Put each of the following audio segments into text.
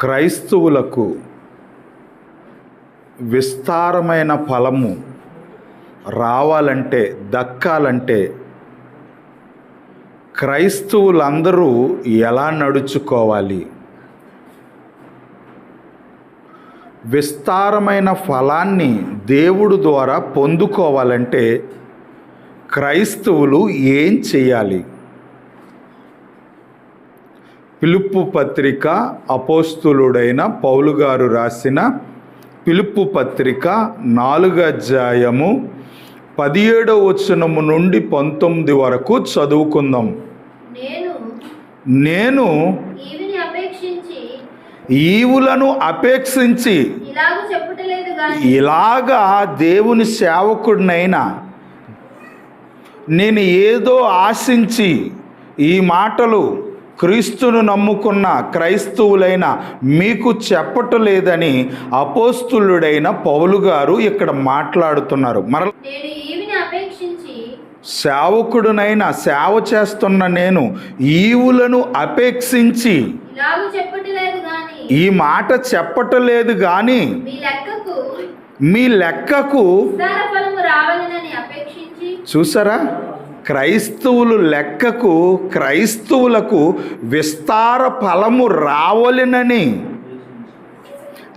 క్రైస్తవులకు విస్తారమైన ఫలము రావాలంటే దక్కాలంటే క్రైస్తవులందరూ ఎలా నడుచుకోవాలి? విస్తారమైన ఫలాన్ని దేవుడు ద్వారా పొందుకోవాలంటే క్రైస్తవులు ఏం చేయాలి? పిలుపు పత్రిక అపోస్తులుడైన పౌలు గారు రాసిన పిలుపు పత్రిక నాలుగు అధ్యాయము పదిహేడవ వచనము నుండి పంతొమ్మిది వరకు చదువుకుందాం. నేను ఈవులను అపేక్షించి ఇలాగా దేవుని సేవకుడినైనా నేను ఏదో ఆశించి ఈ మాటలు క్రీస్తును నమ్ముకున్న క్రైస్తవులైన మీకు చెప్పటలేదని అపోస్తులుడైన పౌలు గారు ఇక్కడ మాట్లాడుతున్నారు. మరల సేవకుడునైనా సేవ చేస్తున్న నేను ఈవులను అపేక్షించి ఈ మాట చెప్పటలేదు కానీ మీ లెక్కకు చూసారా? క్రైస్తవులు లెక్కకు క్రైస్తవులకు విస్తార ఫలము రావలెనని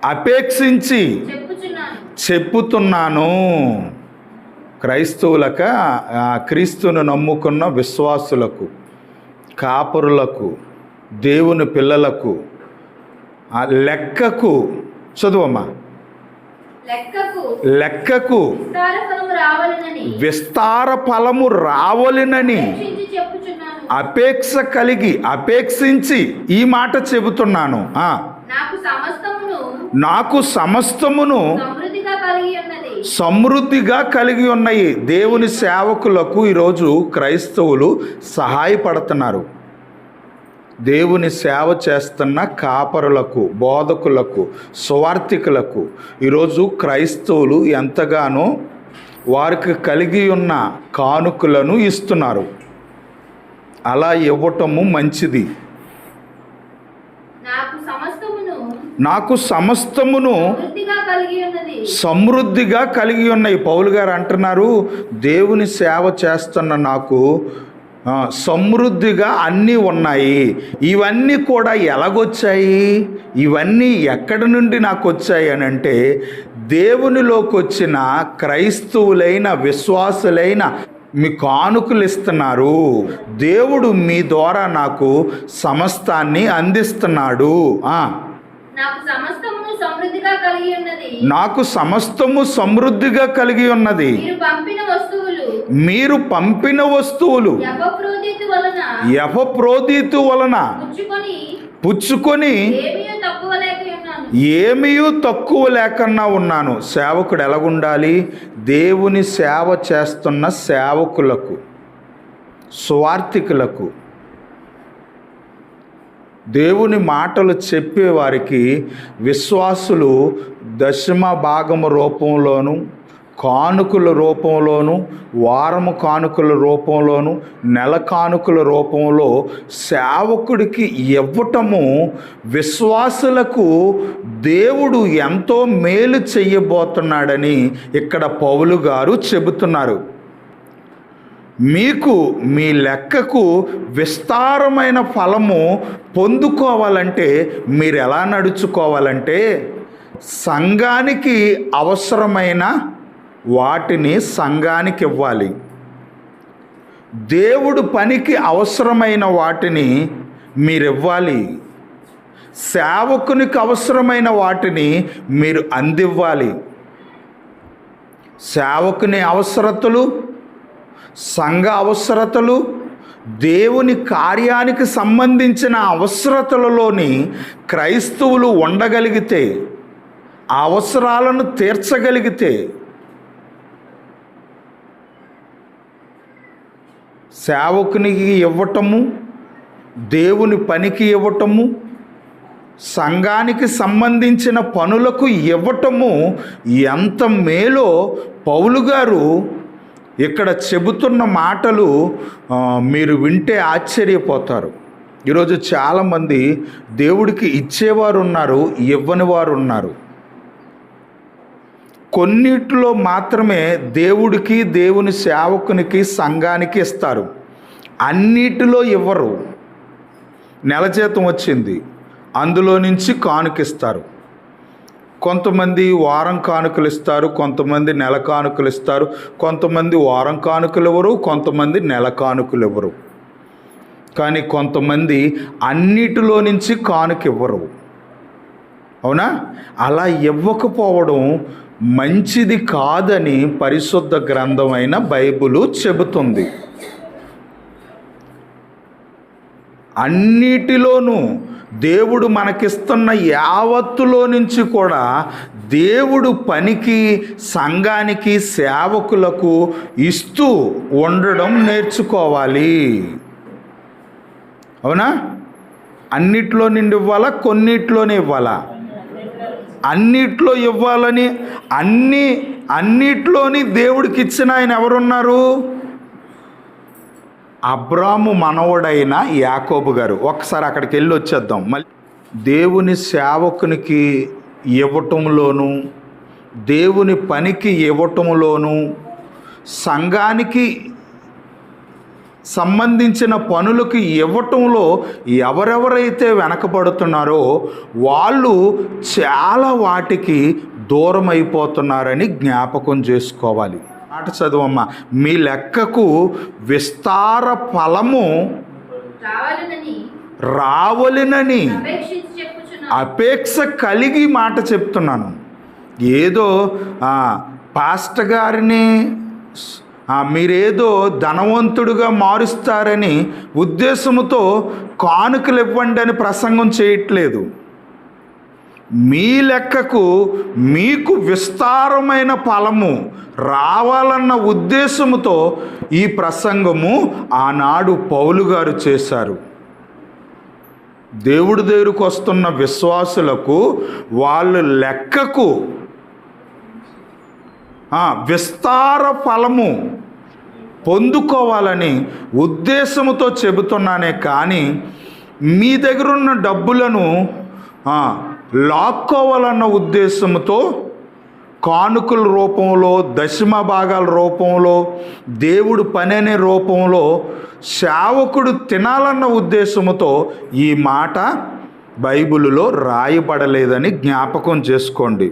అపేక్షించి చెప్పుతున్నాను క్రైస్తవులక ఆ, క్రీస్తును నమ్ముకున్న విశ్వాసులకు కాపరులకు దేవుని పిల్లలకు ఆ లెక్కకు చదువమ్మా. లెక్కకు విస్తార ఫలము రావాలనని అపేక్ష కలిగి అపేక్షించి ఈ మాట చెబుతున్నాను. నాకు సమస్తమును సమృద్ధిగా కలిగి ఉన్నాయి. దేవుని సేవకులకు ఈరోజు క్రైస్తవులు సహాయపడుతున్నారు. దేవుని సేవ చేస్తున్న కాపరులకు బోధకులకు సువార్థికులకు ఈరోజు క్రైస్తవులు ఎంతగానో వారికి కలిగి ఉన్న కానుకలను ఇస్తున్నారు. అలా ఇవ్వటము మంచిది. నాకు సమస్తమును సమృద్ధిగా కలిగి ఉన్నాయి. పౌలు గారు అంటున్నారు దేవుని సేవ చేస్తున్న నాకు సమృద్ధిగా అన్నీ ఉన్నాయి. ఇవన్నీ కూడా ఎలాగొచ్చాయి? ఇవన్నీ ఎక్కడి నుండి నాకు వచ్చాయి అని అంటే దేవునిలోకి వచ్చిన క్రైస్తవులైన విశ్వాసులైన మీ కానుకలు ఇస్తున్నారు దేవుడు మీ ద్వారా నాకు సమస్తాన్ని అందిస్తున్నాడు. ఆ. నాకు సమస్తమును సమృద్ధిగా కలిగి ఉన్నది. నాకు సమస్తము సమృద్ధిగా కలిగి ఉన్నది. మీరు పంపిన వస్తువులు యపప్రోదితు వలన పుచ్చుకొని పుచ్చుకొని ఏమీ తక్కువ లేక ఉన్నాను. ఏమీ తక్కువ లేకన్నా ఉన్నాను. సేవకుడు ఎలాగుండాలి? దేవుని సేవ చేస్తున్న సేవకులకు స్వార్థికులకు దేవుని మాటలు చెప్పేవారికి విశ్వాసులు దశమ భాగము రూపంలోను కానుకల రూపంలోను వారము కానుకల రూపంలోను నెల కానుకల రూపంలో సేవకుడికి ఇవ్వటము విశ్వాసులకు దేవుడు ఎంతో మేలు చెయ్యబోతున్నాడని ఇక్కడ పౌలు గారు చెబుతున్నారు. మీకు మీ లెక్కకు విస్తారమైన ఫలము పొందుకోవాలంటే మీరు ఎలా నడుచుకోవాలంటే సంఘానికి అవసరమైన వాటిని సంఘానికి ఇవ్వాలి దేవుడు పనికి అవసరమైన వాటిని మీరు ఇవ్వాలి సేవకునికి అవసరమైన వాటిని మీరు అందివ్వాలి. సేవకుని అవసరతలు సంఘ అవసరతలు దేవుని కార్యానికి సంబంధించిన అవసరతలలోని క్రైస్తవులు ఉండగలిగితే అవసరాలను తీర్చగలిగితే సేవకునికి ఇవ్వటము దేవుని పనికి ఇవ్వటము సంఘానికి సంబంధించిన పనులకు ఇవ్వటము ఎంత మేలో పౌలు గారు ఇక్కడ చెబుతున్న మాటలు మీరు వింటే ఆశ్చర్యపోతారు. ఈరోజు చాలామంది దేవుడికి ఇచ్చేవారు ఉన్నారు ఇవ్వని వారు ఉన్నారు కొన్నిటిలో మాత్రమే దేవుడికి దేవుని సేవకునికి సంఘానికి ఇస్తారు. అన్నిటిలో ఇవ్వరు. నెల జీతం వచ్చింది. అందులో నుంచి కానుకిస్తారు కొంతమంది వారం కానుకలు ఇస్తారు. కొంతమంది నెల కానుకలు ఇస్తారు. కొంతమంది వారం కానుకలు ఇవ్వరు. కొంతమంది నెల కానుకలు ఇవ్వరు. కానీ కొంతమంది అన్నిటిలో నుంచి కానుక ఇవ్వరు. అవునా? అలా ఇవ్వకపోవడం మంచిది కాదని పరిశుద్ధ గ్రంథమైన బైబిలు చెబుతుంది. అన్నిటిలోనూ దేవుడు మనకిస్తున్న యావత్తులో నుంచి కూడా దేవుడు పనికి సంఘానికి సేవకులకు ఇస్తూ ఉండడం నేర్చుకోవాలి. అవునా? అన్నిట్లో నుండి ఇవ్వాలా కొన్నిట్లోనే ఇవ్వాలా? అన్నిట్లో ఇవ్వాలని అన్ని అన్నిట్లోని దేవుడికి ఇచ్చిన ఆయన ఎవరున్నారు? అబ్రాము మనవడైన యాకోబు గారు. ఒకసారి అక్కడికి వెళ్ళి వచ్చేద్దాం. మళ్ళీ దేవుని సేవకునికి ఇవ్వటంలోను దేవుని పనికి ఇవ్వటంలోను సంఘానికి సంబంధించిన పనులకు ఇవ్వటంలో ఎవరెవరైతే వెనకబడుతున్నారో వాళ్ళు చాలా వాటికి దూరం అయిపోతున్నారని జ్ఞాపకం చేసుకోవాలి. మాట చదువమ్మ మీ లెక్కకు విస్తార ఫలము రావాలనని అపేక్ష కలిగి మాట చెప్తున్నాను. ఏదో పాస్టర్ గారిని మీరేదో ధనవంతుడుగా మారుస్తారని ఉద్దేశముతో కానుకలు ఇవ్వండి అని ప్రసంగం చేయట్లేదు. మీ లెక్కకు మీకు విస్తారమైన ఫలము రావాలన్న ఉద్దేశముతో ఈ ప్రసంగము ఆనాడు పౌలు గారు చేశారు. దేవుడి దగ్గరకు వస్తున్న విశ్వాసులకు వాళ్ళు లెక్కకు విస్తార ఫలము పొందుకోవాలని ఉద్దేశముతో చెబుతున్నానే కానీ మీ దగ్గర ఉన్న డబ్బులను లాక్కోవాలన్న ఉద్దేశంతో కానుకల రూపంలో దశమ భాగాల రూపంలో దేవుడు పని అనే రూపంలో సేవకుడు తినాలన్న ఉద్దేశముతో ఈ మాట బైబిలులో రాయబడలేదని జ్ఞాపకం చేసుకోండి.